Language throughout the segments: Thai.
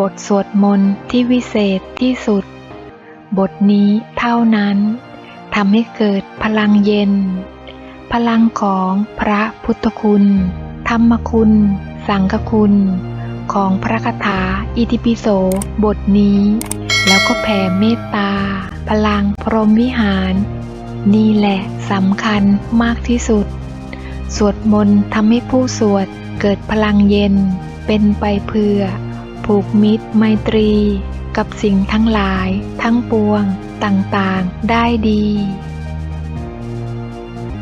บทสวดมนต์ที่วิเศษที่สุด บทนี้เท่านั้นทำให้เกิดพลังเย็น พลังของพระพุทธคุณ ธรรมคุณ สังฆคุณ ของพระคาถาอิติปิโสบทนี้ แล้วก็แผ่เมตตา พลังพรหมวิหาร นี่แหละสำคัญมากที่สุด สวดมนต์ทำให้ผู้สวดเกิดพลังเย็นเป็นไปเพื่อ ผูกมิตรไมตรี กับสิ่งทั้งหลาย ทั้งปวง ต่างๆ ได้ดี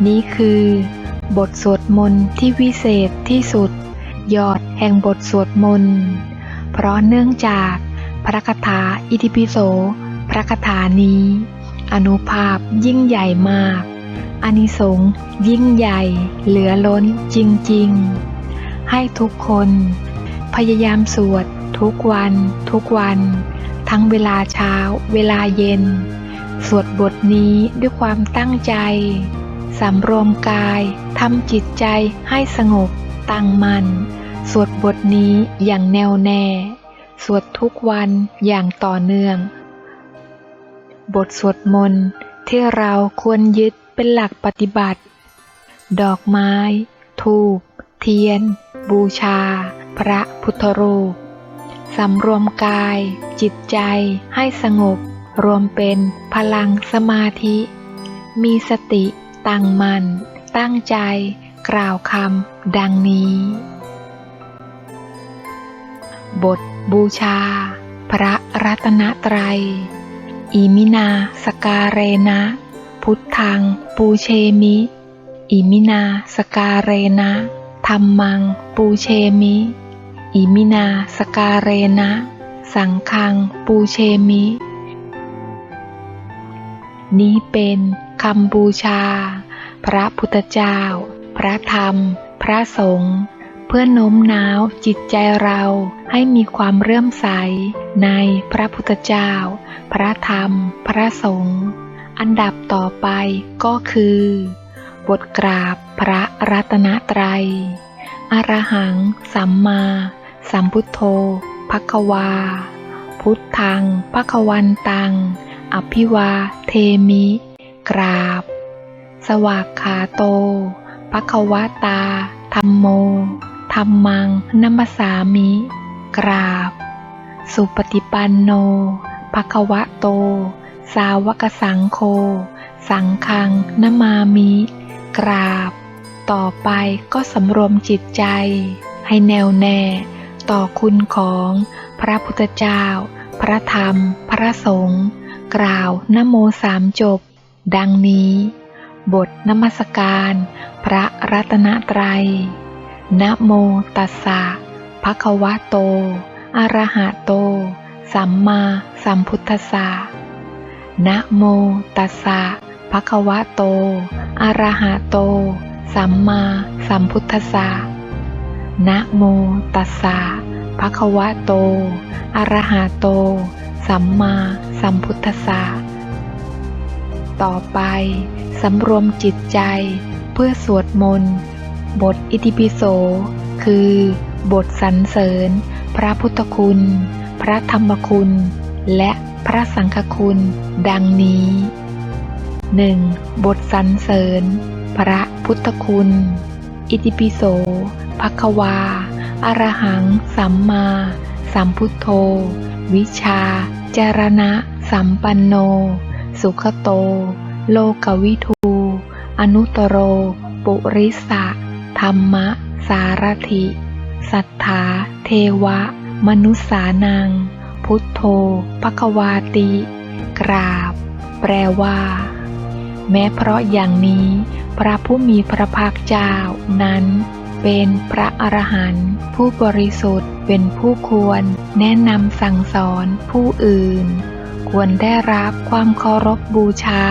นี่คือ บทสวดมนต์ที่วิเศษที่สุด ยอดแห่งบทสวดมนต์ เพราะเนื่องจากพระคาถาอิติปิโส พระคาถานี้ อนุภาพยิ่งใหญ่มากอานิสงส์ยิ่งใหญ่เหลือล้นจริง ๆ ให้ทุกคน พยายามสวด ทุกวัน ทุกวัน ทั้งเวลาเช้า เวลาเย็น สวดบทนี้ด้วยความตั้งใจสำรวมกายทำจิตใจให้สงบ ตั้งมัน่นสวดบทนี้อย่างแน่วแน่ สวดทุกวันอย่างต่อเนื่อง บทสวดมนต์ที่เราควรยึดเป็นหลักปฏิบัติ ดอกไม้ ทูบ เทียน บูชา พระพุทธรูป สำรวมกาย จิตใจให้สงบ รวมเป็นพลังสมาธิ มีสติตั้งมัน่นตั้งใจ กล่าวคำดังนี้ บทบูชา พระรัตนตรัย อิมินาสการเรนะ พุทธังปูเชมิ อิมินาสการเรนะธรรมังปูเชมิ อิมินาสการเรนะ สังฆังปูเชมิ นี้เป็นคำบูชา พระพุทธเจ้า พระธรรม พระสงฆ์เพื่อโน้มน้าวจิตใจเราให้มีความเรื่มใสในพระพุทธเจ้า พระธรรม พระสงฆ์อันดับต่อไปก็คือ บทกราบพระรัตนตรัย อรหังสัมมา สัมพุทโธภควา พุทธังภควันตัง อภิวาเทมิ กราบ สวากขาโตภควตา ธรรมโม ธรรมังนัมสสามิ กราบ สุปฏิปันโนภควะโต สาวกสังโฆ สังฆังนมามิ กราบ ต่อไปก็สำรวมจิตใจให้แน่วแน่ ต่อคุณของพระพุทธเจ้า พระธรรม พระสงฆ์กล่าวนโมสามจบ ดังนี้ บทนมัสการ พระรัตนตรัยนะโมตัสสะภะคะวะโต อะระหะโต สัมมาสัมพุทธัสสะนะโมตัสสะภะคะวะโต อะระหะโต สัมมาสัมพุทธัสสะ นะโมตัสสะภะคะวะโต อะระหะโต สัมมาสัมพุทธัสสะ ต่อไปสำรวมจิตใจเพื่อสวดมนต์ บทอิติปิโส คือ บทสรรเสริญ พระพุทธคุณ พระธรรมคุณ และพระสังฆคุณ ดังนี้ 1. บทสรรเสริญ พระพุทธคุณ อิติปิโส ภควา อรหัง สัมมา สัมพุทโธ วิชา จารณะ สัมปันโน สุขโต โลกวิทู อนุตโร ปุริสะ ธรรมะ สารถิสัทธา เทวะ มนุษานัง พุทโธภควาติ กราบ แปลว่า แม้เพราะอย่างนี้ พระผู้มีพระภาคเจ้านั้น เป็นพระอรหันต์ผู้บริสุทธิ์เป็นผู้ควร แนะนำสั่งสอนผู้อื่น ควรได้รับความเคารพบูชา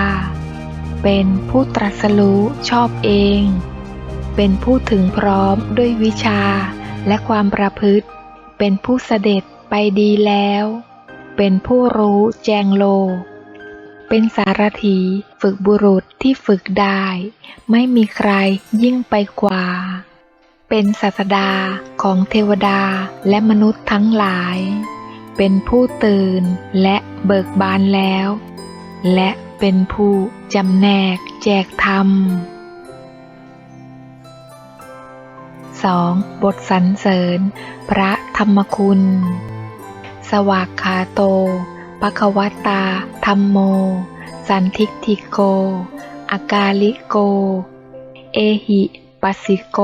เป็นผู้ตรัสรู้ชอบเอง เป็นผู้ถึงพร้อมด้วยวิชาและความประพฤติ เป็นผู้เสด็จไปดีแล้ว เป็นผู้รู้แจงโลกเป็นสารถีฝึกบุรุษที่ฝึกได้ ไม่มีใครยิ่งไปกว่า เป็นศาสดาของเทวดาและมนุษย์ทั้งหลาย เป็นผู้ตื่นและเบิกบานแล้ว และเป็นผู้จำแนกแจกธรรม 2. บทสรรเสริญ พระธรรมคุณ สวากขาโตปะควตาธรรมโม สันทิกทิโก อากาลิโก เอหิปัสสิโก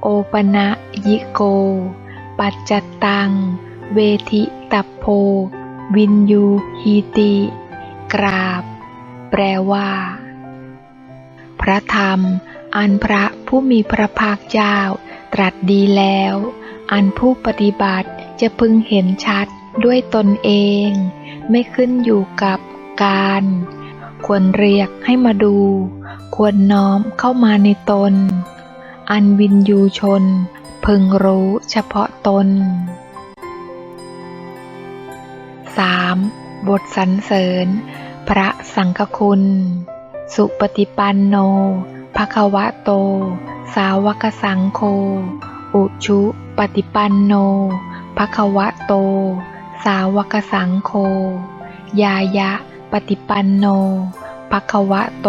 โอปนะยิโก ปัจจตตัง เวทิตัพโพ วินยูฮีติ กราบ แปลว่า พระธรรม อันพระผู้มีพระภาคเจ้า ตรัสดีแล้ว อันผู้ปฏิบัติจะพึงเห็นชัดด้วยตนเอง ไม่ขึ้นอยู่กับการ ควรเรียกให้มาดู ควรน้อมเข้ามาในตน อันวินยูชน พึงรู้เฉพาะตน 3. บทสรรเสริญ พระสังฆคุณ สุปฏิปันโนภควะโต สาวกสังโฆอุชุปฏิปันโนภควะโต สาวกสังโฆยายะ ปฏิปันโนภควะโต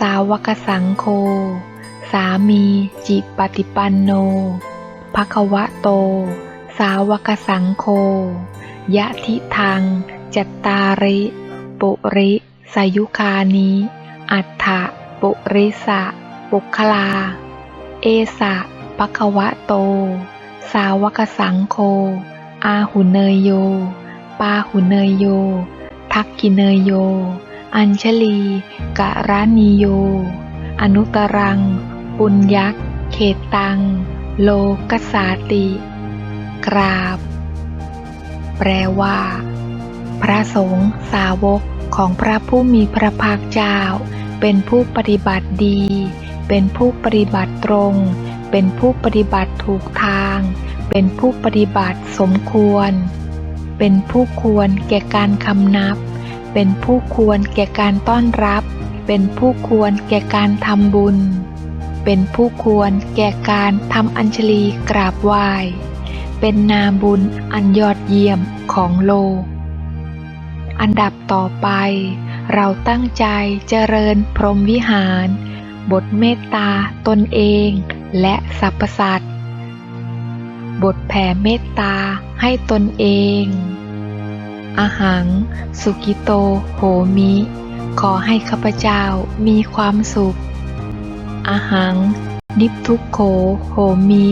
สาวกสังโฆ สามีจิปฏิปันโนภควะโต สาวกสังโฆยะทิทางจัตตาริ ปุริสายุคานิ อัฏฐปุริสะปุคลา เอสะปะคะวะโต สาวกสังโฆอาหุเนยโย ปาหุเนยโย ทักกิเนยโย อัญชลีกะรานิโย อนุตรัง ปุญยักษ์เขตตัง โลกสาติ กราบ แปลว่า พระสงฆ์สาวกของพระผู้มีพระภาคเจ้า เป็นผู้ปฏิบัติดี เป็นผู้ปฏิบัติตรง เป็นผู้ปฏิบัติถูกทาง เป็นผู้ปฏิบัติสมควร เป็นผู้ควรแก่การคำนับ เป็นผู้ควรแก่การต้อนรับ เป็นผู้ควรแก่การทำบุญ เป็นผู้ควรแก่การทำอัญชลีกราบไหว้ เป็นนาบุญอันยอดเยี่ยมของโลก อันดับต่อไป เราตั้งใจเจริญพรหมวิหาร บทเมตตาตนเองและสรรพสัตว์ บทแผ่เมตตาให้ตนเองอาหัง สุกิโต โหมิ ขอให้ข้าพเจ้ามีความสุข อาหัง นิพทุกโขโหมิ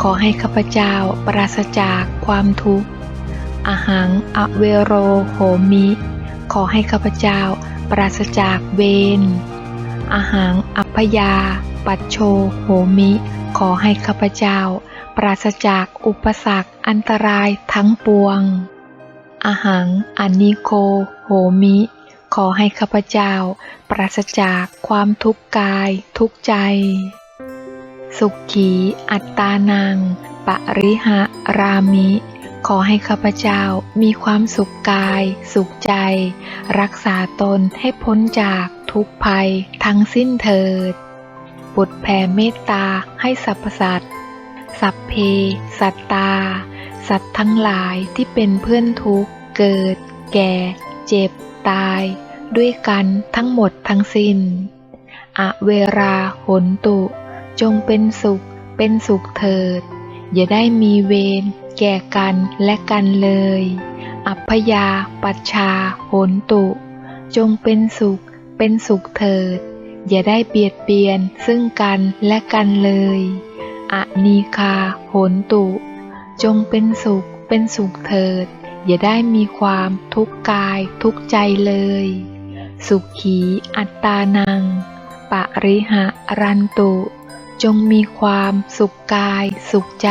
ขอให้ข้าพเจ้าปราศจากความทุกข์อาหังอเวโรโหมิ ขอให้ข้าพเจ้าปราศจากเวรอาหังอัพยา ปัจโชโหมิ ขอให้ข้าพเจ้า ปราศจากอุปสรรคอันตรายทั้งปวงอาหังอนิโคโหมิ ขอให้ข้าพเจ้า ปราศจากความทุกข์กายทุกใจ สุขีอัตตานัง ปริหะรามิ ขอให้ข้าพเจ้ามีความสุขกาย สุขใจ รักษาตนให้พ้นจากทุกภัยทั้งสิ้นเถิด บุตรแผ่เมตตาให้สรรพสัตว์ สัพเพ สัตตา สัตว์ทั้งหลายที่เป็นเพื่อนทุกเกิด แก่ เจ็บ ตายด้วยกันทั้งหมดทั้งสิ้น อเวราหนตุ จงเป็นสุขเป็นสุขเถิด อย่าได้มีเวรแก่กันและกันเลย อัพยาปัชชาโหนตุ จงเป็นสุขเป็นสุขเถิด อย่าได้เบียดเบียนซึ่งกันและกันเลย อนีคาโหนตุ จงเป็นสุขเป็นสุขเถิด อย่าได้มีความทุกข์กายทุกข์ใจเลย สุขีอัตตานังปริหะรันตุ จงมีความสุขกายสุขใจ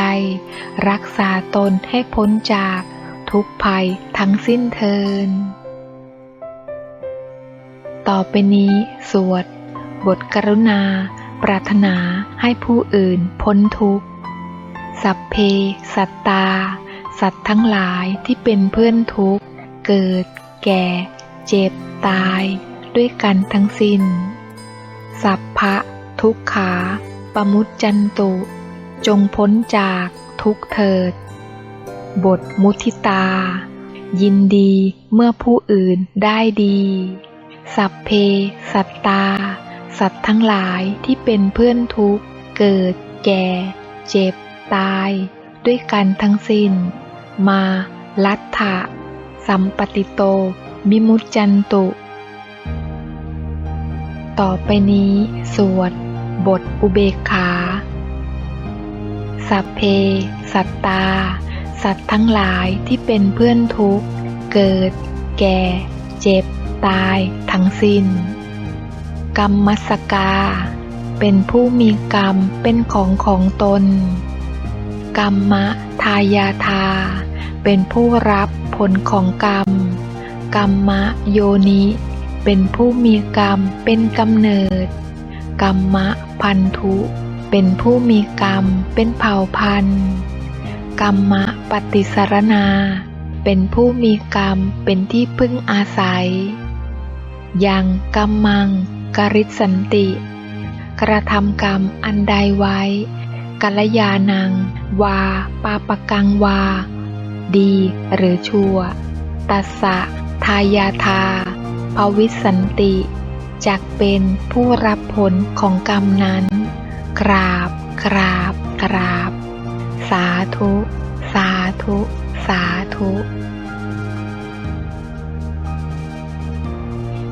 รักษาตนให้พ้นจากทุกภัยทั้งสิ้นเทิน ต่อไปนี้สวด บทกรุณา ปรารถนาให้ผู้อื่นพ้นทุกข์ สัพเพสัตตา สัตว์ทั้งหลายที่เป็นเพื่อนทุกข์ เกิด แก่ เจ็บ ตาย ด้วยกันทั้งสิ้น สัพพะ ทุกขา ปมุจจันตุ จงพ้นจากทุกเถิด บทมุทิตา ยินดีเมื่อผู้อื่นได้ดี สัพเพ สัตตา สัตว์ทั้งหลายที่เป็นเพื่อนทุกข์ เกิด แก่ เจ็บ ตายด้วยกันทั้งสิ้น มาลัทธะสัมปติโต มิมุจจันตุ ต่อไปนี้สวด บทอุเบกขาสัพเพ สัตตา สัตว์ทั้งหลายที่เป็นเพื่อนทุกข์ เกิด แก่ เจ็บ ตาย ทั้งสิ้น กรรมมัสกา เป็นผู้มีกรรมเป็นของของตน กรรมะทายาทา เป็นผู้รับผลของกรรม กรรมะโยนิ เป็นผู้มีกรรมเป็นกำเนิด กรรมะพันธุ เป็นผู้มีกรรมเป็นเผ่าพันธุ์กรรมะปฏิสารนา เป็นผู้มีกรรมเป็นที่พึ่งอาศัย ยังกัมมังกริสันติ กระทำกรรมอันใดไว้กัลยาณัง วาปาปกังวา ดีหรือชั่ว ตัสสะทายาทาภวิสันติ จักเป็นผู้รับผลของกรรมนั้น กราบ กราบ กราบ สาธุ สาธุ สาธุ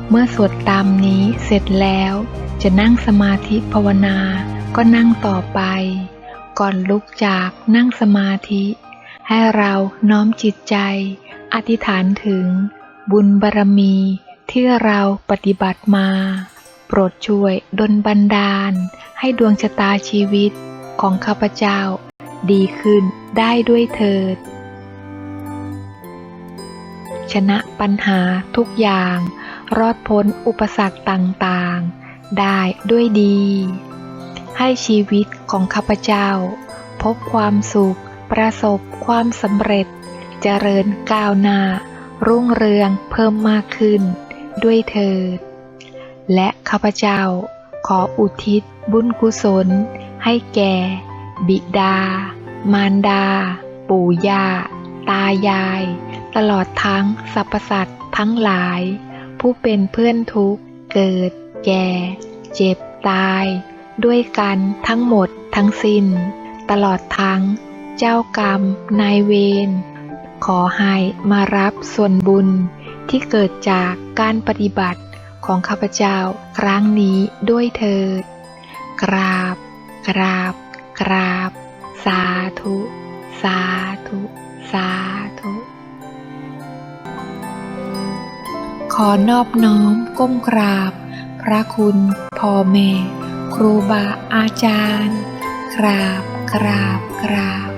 เมื่อสวดตามนี้เสร็จแล้ว จะนั่งสมาธิภาวนา ก็นั่งต่อไป ก่อนลุกจากนั่งสมาธิ ให้เราน้อมจิตใจ อธิษฐานถึง บุญบารมี ที่เราปฏิบัติมา โปรดช่วยดลบันดาล ให้ดวงชะตาชีวิตของข้าพเจ้า ดีขึ้นได้ด้วยเถิด ชนะปัญหาทุกอย่าง รอดพ้นอุปสรรคต่างๆ ได้ด้วยดี ให้ชีวิตของข้าพเจ้า พบความสุข ประสบความสำเร็จ เจริญก้าวหน้า รุ่งเรืองเพิ่มมากขึ้น ด้วยเถิด และข้าพเจ้าขออุทิศบุญกุศล ให้แก่ บิดา มารดา ปู่ย่า ตายาย ตลอดทั้งสรรพสัตว์ทั้งหลาย ผู้เป็นเพื่อนทุกเกิด แก่ เจ็บตาย ด้วยกันทั้งหมดทั้งสิ้น ตลอดทั้ง เจ้ากรรมนายเวรขอให้มารับส่วนบุญที่เกิดจากการปฏิบัติของข้าพเจ้าครั้งนี้ด้วยเถิด กราบ กราบ กราบ สาธุ สาธุ สาธุ ขอนอบน้อมก้มกราบ พระคุณพ่อแม่ ครูบาอาจารย์ กราบ กราบ กราบ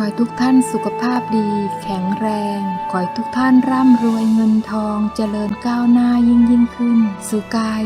ขอให้ทุกท่านสุขภาพดี แข็งแรง ขอให้ทุกท่านร่ำรวยเงินทองเจริญก้าวหน้ายิ่งยิ่งขึ้นสุกาย